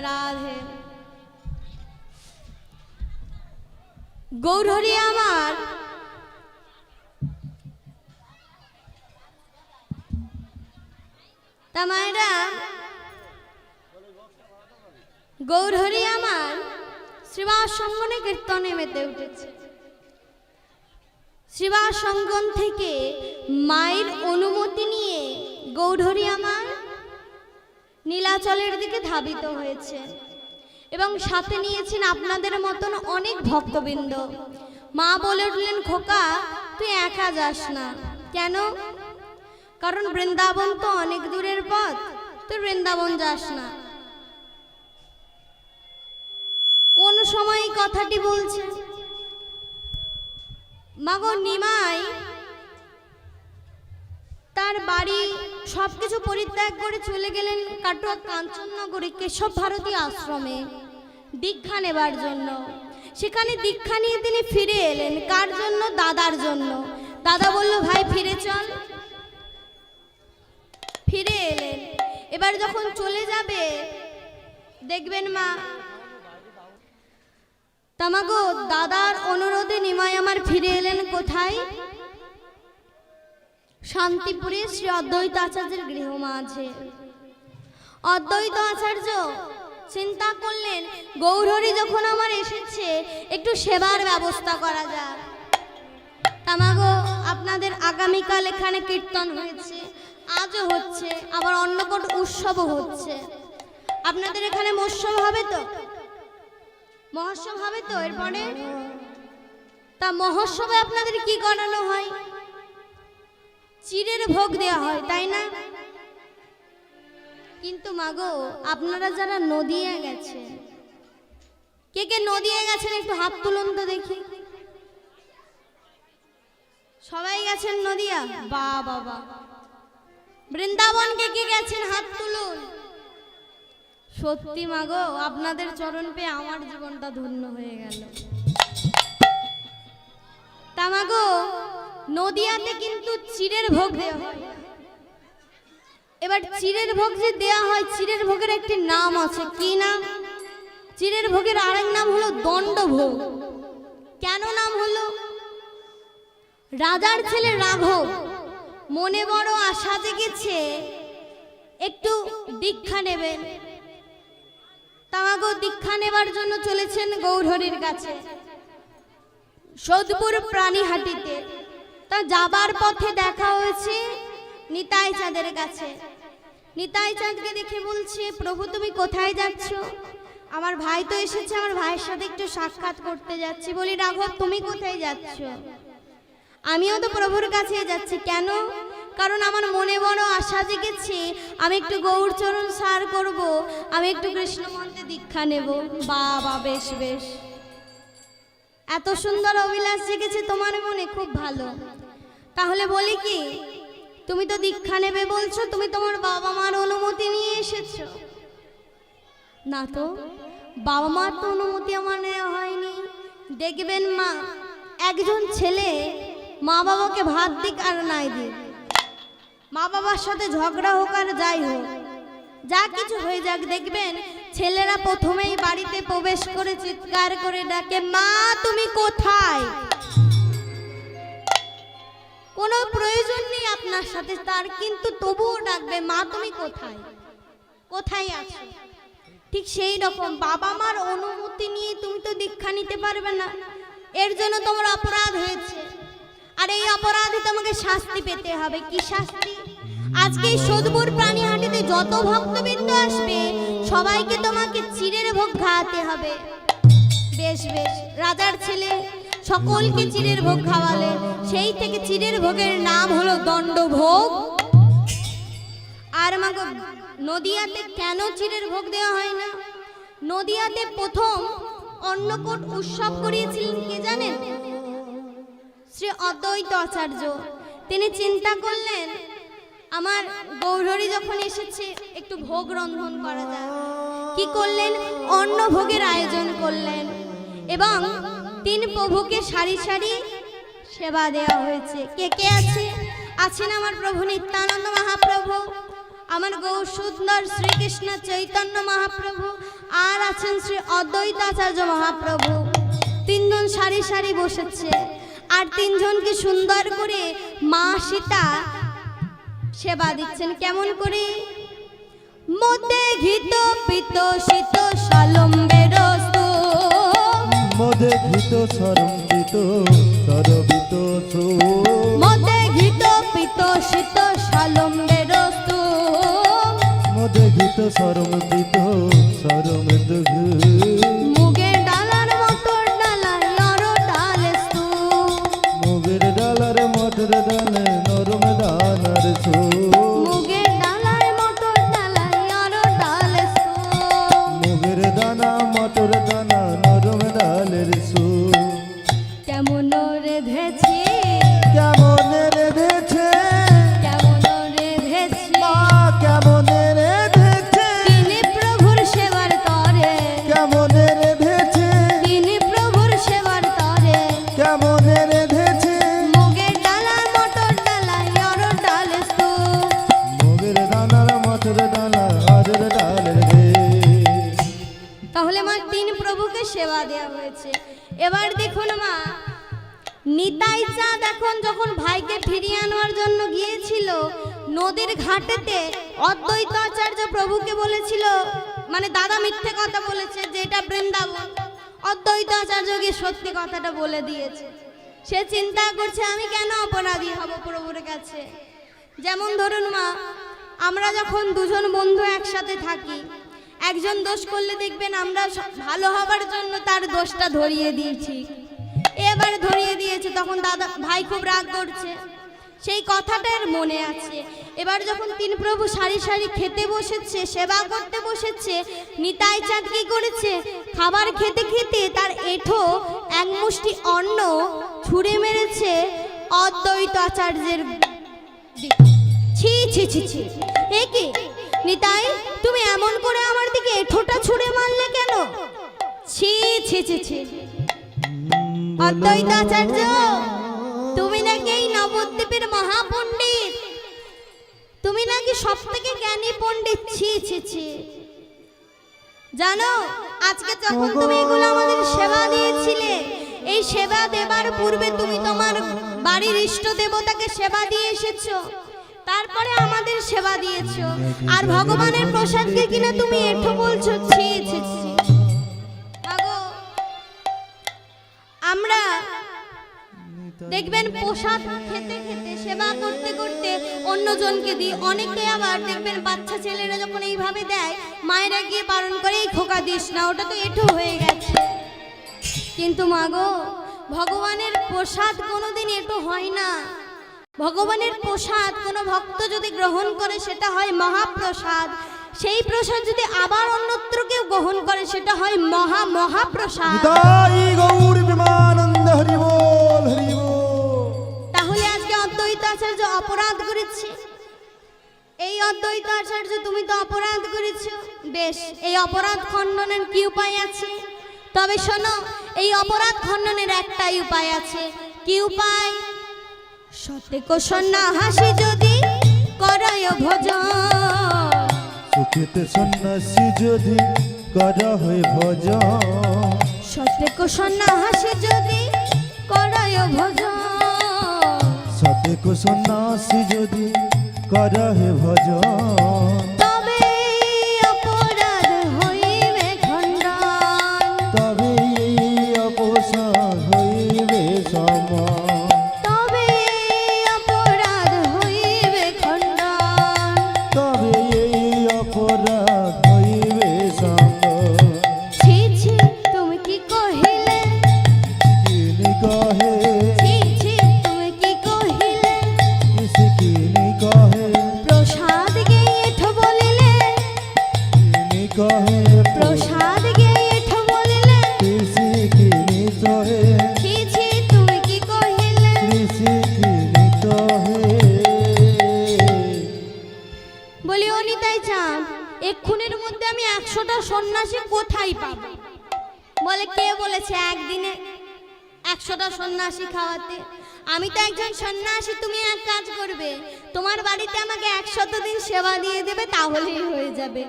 রাধে গৌরহরি আমার তা মায়েরা গৌরহরি আমার শ্রীবাস সঙ্গনে কীর্তনে মেতে উঠেছে শ্রীবাস সঙ্গন থেকে মায়ের অনুমতি নিয়ে গৌরহরি আমার নীলাচলের দিকে ধাবিত হয়েছে। এবং সাথে নিয়েছেন আপনাদের মতন অনেক ভক্তবৃন্দ। মা বলে উঠলেন, খোকা, তুই একা যাস না। কেন? কারণ বৃন্দাবন তো অনেক দূরের পথ, তুই বৃন্দাবন যাস না। কোন সময় কথাটি বলছে মাগো, নিমাই তার বাড়ি সবকিছু পরিত্যাগ করে চলে গেলেন কাটোয়া কাঞ্চননগরে কেশব ভারতী আশ্রমে দীক্ষা নেবার জন্য। সেখানে দীক্ষা নিয়ে তিনি ফিরে এলেন। কার জন্য? দাদার জন্য। দাদা বলল, ভাই, ফিরে চল। ফিরে এলেন। এবার যখন চলে যাবে, দেখবেন মা তামাগো দাদার অনুরোধে নিমাই আমার ফিরে এলেন কোথায়? শান্তিপুরে শ্রী অদ্বৈত আচার্যের গৃহ মাঝে। অদ্বৈত আচার্য চিন্তা করলেন, গৌরহরি যখন আমার এসেছে, একটু সেবার ব্যবস্থা করা যাক। তামাগো আপনাদের আগামীকাল এখানে কীর্তন হয়েছে। আজও হচ্ছে, আবার অন্য অন্নকট উৎসবও হচ্ছে। আপনাদের এখানে মৎসব হবে তো? মহোৎসব হবে তো, এরপরে? তা মহোৎসবে আপনাদের কি করানো হয়? চিড়ের ভোগ দেওয়া হয়, তাই না? কিন্তু মাগো, আপনারা যারা নদিয়া গেছে কে কে নদিয়া গেছেন একটু হাত তুলুন তো দেখি। সবাই গেছেন নদিয়া? বা বাবা বৃন্দাবন কে কে গেছেন? হাত তুলুন। সত্যি মাগো, আপনাদের চরণ পেয়ে আমার জীবনটা ধন্য হয়ে গেল। তা মাগো নদিয়াতে কিন্তু চিড়ের ভোগ দেওয়া হয়। এবার চিড়ের ভোগ যে দেয়া হয়, চিড়ের ভোগের একটি নাম আছে। কি নাম? চিড়ের ভোগের আরেক নাম হলো দণ্ড ভোগ কেন নাম হলো? রাজার ছেলে রাঘব মনে বড় আশা জেগেছে, একটু দীক্ষা নেবেন। তামাগো দীক্ষা নেবার জন্য চলেছেন গৌরহরির কাছে। সৌদপুর প্রাণীহাটিতে। তা যাবার পথে দেখা হয়েছে নিতাই চাঁদের কাছে। নিতাই চাঁদকে দেখে বলছে, প্রভু, তুমি কোথায় যাচ্ছ? আমার ভাই তো এসেছে, আমার ভাইয়ের সাথে একটু সাক্ষাৎ করতে যাচ্ছি। বলি, রাঘব, তুমি কোথায় যাচ্ছ? আমিও তো প্রভুর কাছে যাচ্ছি। কেন? কারণ আমার মনে বড় আশা জেগেছে, আমি একটু গৌরচরণ সার করব, আমি একটু কৃষ্ণ মন্ত্রে দীক্ষা নেব। বাবা, বেশ বেশ। এত সুন্দর অভিলাষ জেগেছে তোমার মনে, খুব ভালো। তাহলে বলি কি? তুমি তো দীক্ষা নেবে বলছো, তুমি তোমার বাবা মার অনুমতি নিয়ে এসেছ। না তো বাবা মার তো অনুমতি আমার নেওয়া হয়নি। দেখবেন মা, একজন ছেলে মা বাবাকে ভাত দিক আর নাই দিক। মা বাবার সাথে ঝগড়া হোক আর যাই হোক, যা কিছু হয়ে যাক, দেখবেন ছেলেরা প্রথমেই বাড়িতে প্রবেশ করে চিৎকার করে ডাকে, মা, তুমি কোথায়? কোনো প্রয়োজন নেই আপনার সাথে, তার কিন্তু তবুও ডাকবে, মা, তুমি কোথায়? কোথায় আছো? ঠিক সেই রকম, বাবা মার অনুমতি নিয়ে তুমি তো দীক্ষা নিতে পারবে না। এর জন্য তোমার অপরাধ হয়েছে। আর এই অপরাধে তোমাকে শাস্তি পেতে হবে। কি শাস্তি? আজকে এই সোদপুর প্রাণীহাটিতে যত ভক্তবৃন্দ আসবে, সবাইকে তোমাকে চিড়ের ভোগ খাওয়াতে হবে। বেশ বেশ, রাজার ছেলে সকলকে চিড়ের ভোগ খাওয়ালে। সেই থেকে চিড়ের ভোগের নাম হলো দণ্ডভোগ। আর আমাকে নদিয়াতে কেন চিড়ের ভোগ দেওয়া হয় না? নদিয়াতে প্রথম অন্নকূট উৎসব করিয়েছিলেন কে জানেন? শ্রী অদ্বৈত আচার্য। তিনি চিন্তা করলেন, আমার গৌরহরি যখন এসেছে, একটু ভোগ রন্ধন করা যায় কি করলেন? অন্ন ভোগের আয়োজন করলেন। এবং তিন প্রভুকে সারি সারি সেবা দেওয়া হয়েছে। কে কে আছে? আছেন আমার প্রভু নিত্যানন্দ মহাপ্রভু, আমার গৌ সুন্দর শ্রীকৃষ্ণ চৈতন্য মহাপ্রভু, আর আছেন শ্রী অদ্বৈতাচার্য মহাপ্রভু। তিনজন সারি সারি বসেছে, আর তিনজনকে সুন্দর করে মা সীতা সেবা দিচ্ছেন। কেমন করে? মধ্যে ঘিত, পিত, শীত সলম্বের মদে ঘৃত সরঞ্জিত সরবিত সো মধ্যে ঘিত পিত শীত সলম্বের মদে ঘৃত সরঞ্জিত সরমিত মুগের ডালার মতো ডালায় নর ডালেস্তু মুগের ডালার মটর ডালে নরম সো ডালার ডালায় মুগের দানা মটর দানা নিতাই চাঁদ এখন যখন ভাইকে ফিরিয়ে আনার জন্য গিয়েছিল, নদীর ঘাটেতে অদ্বৈত আচার্য প্রভুকে বলেছিল মানে দাদা মিথ্যে কথা বলেছে যে এটা বৃন্দাবন। অদ্বৈত আচার্যকে সত্যি কথাটা বলে দিয়েছে। সে চিন্তা করছে, আমি কেন অপরাধী হব প্রভুর কাছে? যেমন ধরুন মা, আমরা যখন দুজন বন্ধু একসাথে থাকি, একজন দোষ করলে দেখবেন আমরা ভালো হবার জন্য তার দোষটা ধরিয়ে দিয়েছি। এবার ধরিয়ে দিয়েছে, তখন দাদা, ভাই খুব রাগ করছে। সেই কথাটার মনে আছে। এবার যখন তিন প্রভু সারি সারি খেতে বসেছে, সেবা করতে বসেছে, নিতাই চাঁদ কি করেছে? খাবার খেতে খেতে তার এঠো এক মুষ্টি অন্ন ছুঁড়ে মেরেছে অদ্বৈত আচার্যের ছি ছি ছি ছি। এ কি? নিতাই, তুমি এমন করে আমার দিকে এঠোটা ছুঁড়ে মারলে কেন? ছি ছি ছি ছি। অদ্বৈত আচার্য তুমি নাকি এই নবদ্বীপের মহাপণ্ডিত? তুমি নাকি সব থেকে জ্ঞানী পণ্ডিত? ছি ছি ছি। জানো, আজকে যখন তুমি এগুলো আমাদের সেবা দিয়েছিলে, এই সেবা দেবার পূর্বে তুমি তোমার বাড়ির ইষ্ট দেবতাকে সেবা দিয়ে এসেছ। তারপরে আমাদের সেবা দিয়েছ। আর ভগবানের প্রসাদকে কিনা তুমি এঠো বলছো? ছি ছি ছি। দেখবেন প্রসাদ খেতে খেতে, সেবা করতে করতে অন্যজনকে দিই অনেকে আবার দেখবেন বাচ্চা ছেলেরা যখন এইভাবে দেয়, মায়েরা গিয়ে বারণ করে, এই খোকা দিস না, ওটা তো এঠো হয়ে গেছে। কিন্তু মাগো ভগবানের প্রসাদ কোনোদিন এটো হয় না। ভগবানের প্রসাদ, কোনো ভক্ত যদি গ্রহণ করে, সেটা হয় মহাপ্রসাদ। সেই প্রসাদ যদি আবার অন্যত্র কেউ গ্রহণ করে, সেটা হয় মহা মহাপ্রসাদ। আচার্য অপরাধ করেছে। এই অদ্বৈত আচার্য তুমি তো অপরাধ করেছ। বেশ এই অপরাধ খণ্ডনের কি উপায় আছে? তবে শোনো এই অপরাধ খণ্ডনের একটাই উপায় আছে। কি উপায়? সতে কোষণা হাসি যদি করয় ভজন। সুখেতে সন্ন্যাসী যদি করা হয়ে ভজন। সতে কোষণা হাসি যদি করয় ভজন। সতেক সন্ন্যাসী যদি করা হে ভজন সন্ন্যাসী খাওয়াতে। আমি তো একজন সন্ন্যাসী, তুমি এক কাজ করবে। তোমার বাড়িতে আমাকে একশত দিন সেবা দিয়ে দেবে, তাহলেই হয়ে যাবে।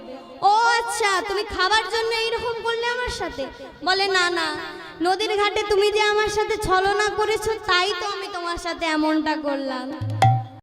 ও আচ্ছা তুমি খাবার জন্য এইরকম করলে আমার সাথে? বলে, না না। নদীর ঘাটে তুমি যে আমার সাথে ছলনা করেছ, তাই তো আমি তোমার সাথে এমনটা করলাম।